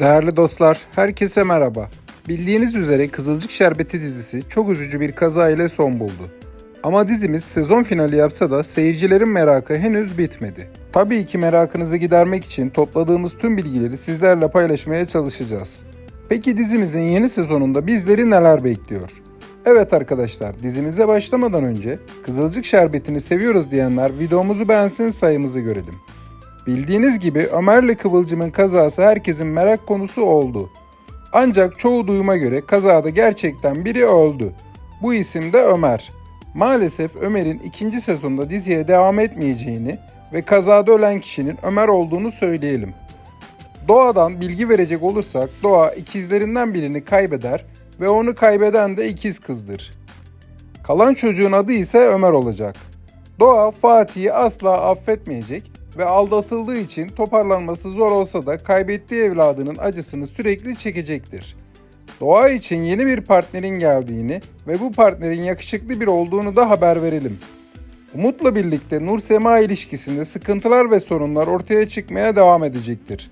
Değerli dostlar, herkese merhaba. Bildiğiniz üzere Kızılcık Şerbeti dizisi çok üzücü bir kaza ile son buldu. Ama dizimiz sezon finali yapsa da seyircilerin merakı henüz bitmedi. Tabii ki merakınızı gidermek için topladığımız tüm bilgileri sizlerle paylaşmaya çalışacağız. Peki dizimizin yeni sezonunda bizleri neler bekliyor? Evet arkadaşlar, dizimize başlamadan önce Kızılcık Şerbeti'ni seviyoruz diyenler videomuzu beğensin sayımızı görelim. Bildiğiniz gibi Ömer'le Kıvılcım'ın kazası herkesin merak konusu oldu. Ancak çoğu duyuma göre kazada gerçekten biri öldü. Bu isim de Ömer. Maalesef Ömer'in ikinci sezonda diziye devam etmeyeceğini ve kazada ölen kişinin Ömer olduğunu söyleyelim. Doğa'dan bilgi verecek olursak Doğa ikizlerinden birini kaybeder ve onu kaybeden de ikiz kızdır. Kalan çocuğun adı ise Ömer olacak. Doğa Fatih'i asla affetmeyecek ve aldatıldığı için toparlanması zor olsa da kaybettiği evladının acısını sürekli çekecektir. Doğa için yeni bir partnerin geldiğini ve bu partnerin yakışıklı biri olduğunu da haber verelim. Umut'la birlikte Nur Sema ilişkisinde sıkıntılar ve sorunlar ortaya çıkmaya devam edecektir.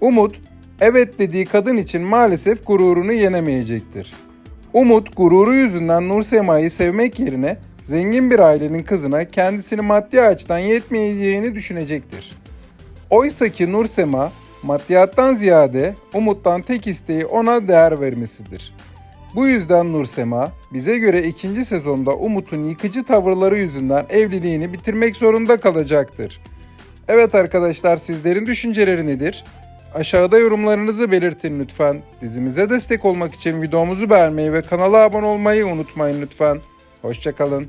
Umut, evet dediği kadın için maalesef gururunu yenemeyecektir. Umut gururu yüzünden Nur Sema'yı sevmek yerine zengin bir ailenin kızına kendisini maddi açıdan yetmeyeceğini düşünecektir. Oysa ki Nur Sema maddiyattan ziyade Umut'tan tek isteği ona değer vermesidir. Bu yüzden Nur Sema bize göre ikinci sezonda Umut'un yıkıcı tavırları yüzünden evliliğini bitirmek zorunda kalacaktır. Evet arkadaşlar sizlerin düşünceleri nedir? Aşağıda yorumlarınızı belirtin lütfen. Dizimize destek olmak için videomuzu beğenmeyi ve kanala abone olmayı unutmayın lütfen. Hoşçakalın.